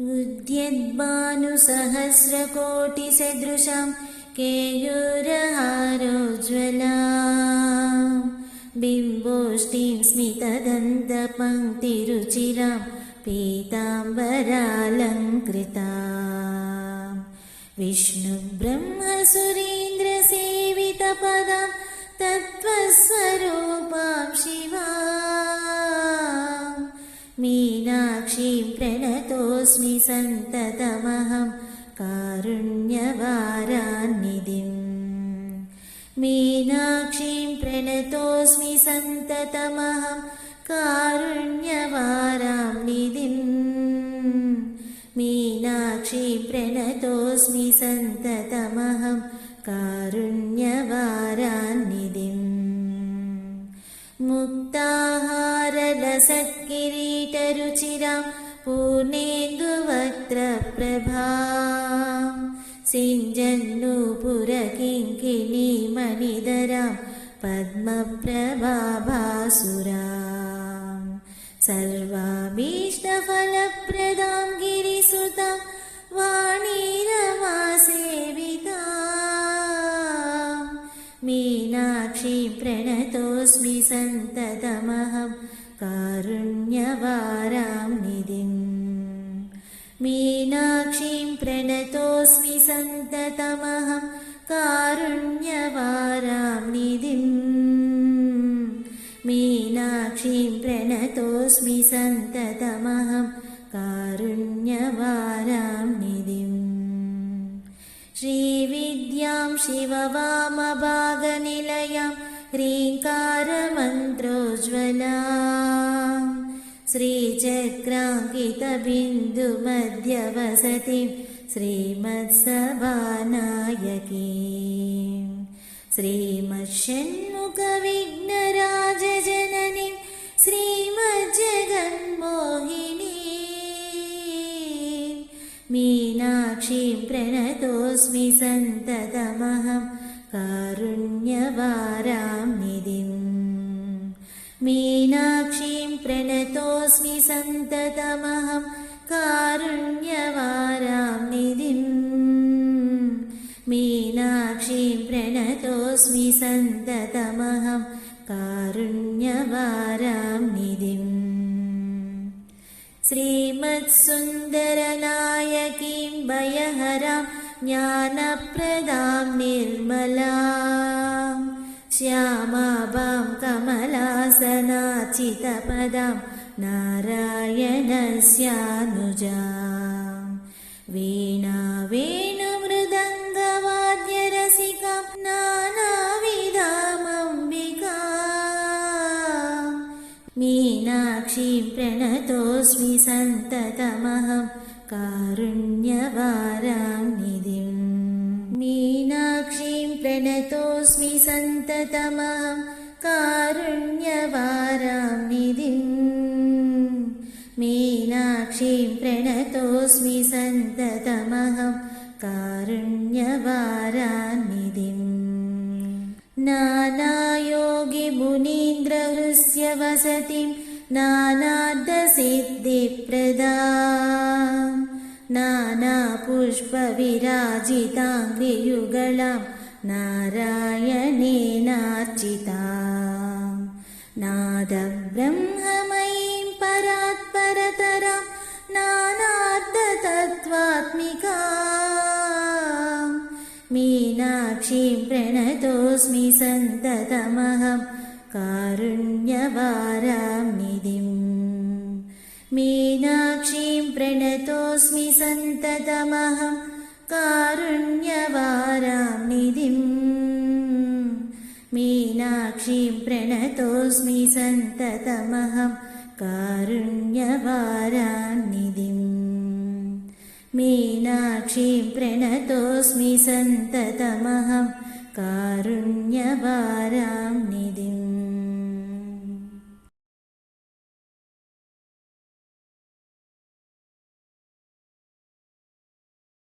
उद्यद्भानुसहस्रकोटिसदृशं केयूरहारोज्ज्वला। बिम्बोष्टिं स्मितदन्तपङ्क्तिरुचिरां पीताम्बरालङ्कृता। विष्णुब्रह्मसुरेन्द्रसेवितपदां तत्त्वस्वरूपां शिवा। मीनाक्षीं प्रणतोऽस्मि सन्ततमहं कारुण्यवारान्निधिम् मीनाक्षीं प्रणतोऽस्मि सन्ततमहं कारुण्यवारां निधिम् मीनाक्षीं प्रणतोऽस्मि सन्ततमहं कारुण्यवारान्निधिम् मुक्ताहारलसत्किरीटरुचिरां पूर्णेन्दुवक्त्रप्रभा सिञ्जन्नूपुरकिङ्किणीमणिधरां पद्मप्रभाभासुरा सर्वाभीष्टफलप्रदां गिरिसुतां वाणीरमासेविता। मीनाक्षीं प्रणतोऽस्मि सन्ततमहं कारुण्यवारां सन्ततमहं कारुण्यवारां निधिम् मीनाक्षीं प्रणतोऽस्मि सन्ततमहं कारुण्यवारां निधिम् श्रीविद्यां शिववामभागनिलयां ह्रीङ्कारमन्त्रोज्ज्वला। श्रीचक्राङ्कितबिन्दुमध्यवसतिं श्रीमत्सभानायकी। श्रीमच्छण्मुखविघ्नराजजननीं श्रीमज्जगन्मोहिनी। मीनाक्षीं प्रणतोऽस्मि सन्ततमहं कारुण्यवारां निधिम् मीनाक्षीं प्रणतोऽस्मि सन्ततमहं कारुण्यवारां मीनाक्षीं प्रणतोऽस्मि सन्ततमहं कारुण्यवारां निधिम्। श्रीमत्सुन्दरनायकीं भयहरां ज्ञानप्रदां निर्मला। श्यामाभां कमलासनाचितपदां नारायणस्यानुजा वीणा मीनाक्षीं प्रणतोऽस्मि सन्ततमहं कारुण्यवारां निधिम् मीनाक्षीं प्रणतोऽस्मि सन्ततमहं कारुण्यवारां निधिम् मीनाक्षीं प्रणतोऽस्मि सन्ततमहं कारुण्यवारान्निधिम् नानायोगिमुनीन्द्रहृस्य वसतिं नानार्धसिद्धिप्रदा नानापुष्पविराजिताङ्ग्रियुगलां नारायणेनार्चिता। नादब्रह्ममयीं परात्परतरां नानार्थतत्त्वात्मिका। मीनाक्षीं प्रणतोऽस्मि सन्ततमहं निधिम् मीनाक्षीं प्रणतोऽस्मि सन्ततमहं कारुण्यवारां निधिम् मीनाक्षीं प्रणतोऽस्मि सन्ततमहं कारुण्यवारां निधिम् मीनाक्षीं प्रणतोऽस्मि सन्ततमहं कारुण्यवारां